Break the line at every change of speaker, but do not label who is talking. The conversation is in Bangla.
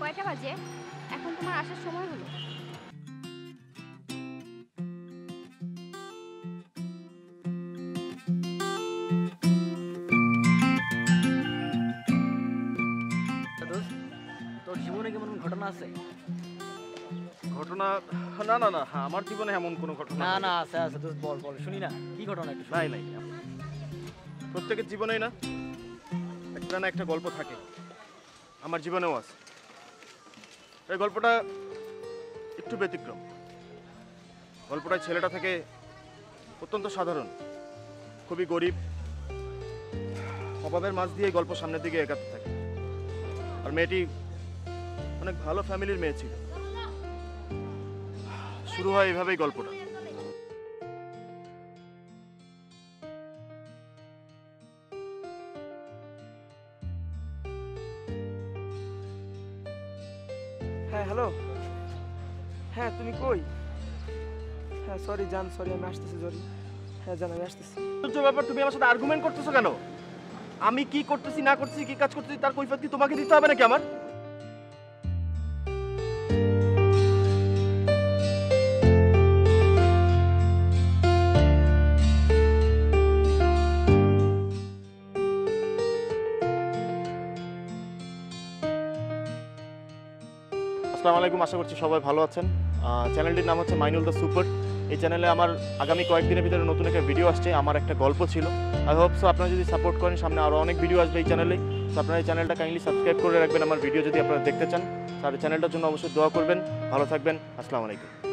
কয়টা বাজে? এখন তোমার আসার সময় হলো।
তোর জীবনে কেমন ঘটনা আছে?
ঘটনা না না না আমার জীবনে এমন কোনো ঘটনা
না না আছে আছে দোস্ত বল বল শুনি না। কি ঘটনা একটু শুনি।
নাই নাই। প্রত্যেকের জীবনেই না। একটা না একটা গল্প থাকে। আমার জীবনেও আছে। এই গল্পটা একটু ব্যতিক্রম। গল্পটায় ছেলেটা থেকে অত্যন্ত সাধারণ, খুবই গরিব অভাবের মাঝ দিয়ে গল্প সামনের দিকে এগাতে থাকে। আর মেয়েটি অনেক ভালো ফ্যামিলির মেয়ে ছিল। শুরু হয় এভাবেই গল্পটা।
হ্যালো? হ্যাঁ তুমি কই? হ্যাঁ সরি জান সরি আমি আসতেছি সরি হ্যাঁ জান, আমি আসতেছি।
ব্যাপার, তুমি আমার সাথে আর্গুমেন্ট করতেছো কেন? আমি কি করতেছি, না করতেছি, কি কাজ করতেছি, তার কৈফিয়ত কি তোমাকে দিতে হবে নাকি আমার? আসসালামু আলাইকুম, আশা করছি সবাই ভালো আছেন। চ্যানেলটির নাম হচ্ছে মাইনুল দ্য সুপার। এই চ্যানেলে আমার আগামী কয়েকদিনের ভিতরে নতুন একটা ভিডিও আসছে, আমার একটা গল্প ছিল। আই হোপ সো আপনারা যদি সাপোর্ট করেন, সামনে আরও অনেক ভিডিও আসবে এই চ্যানেলে তো আপনারা এই চ্যানেলটা কাইন্ডলি সাবস্ক্রাইব করে রাখবেন, আমার ভিডিও যদি আপনারা দেখতে চান। তাহলে চ্যানেলটার জন্য অবশ্যই দোয়া করবেন। ভালো থাকবেন, আসসালামু আলাইকুম।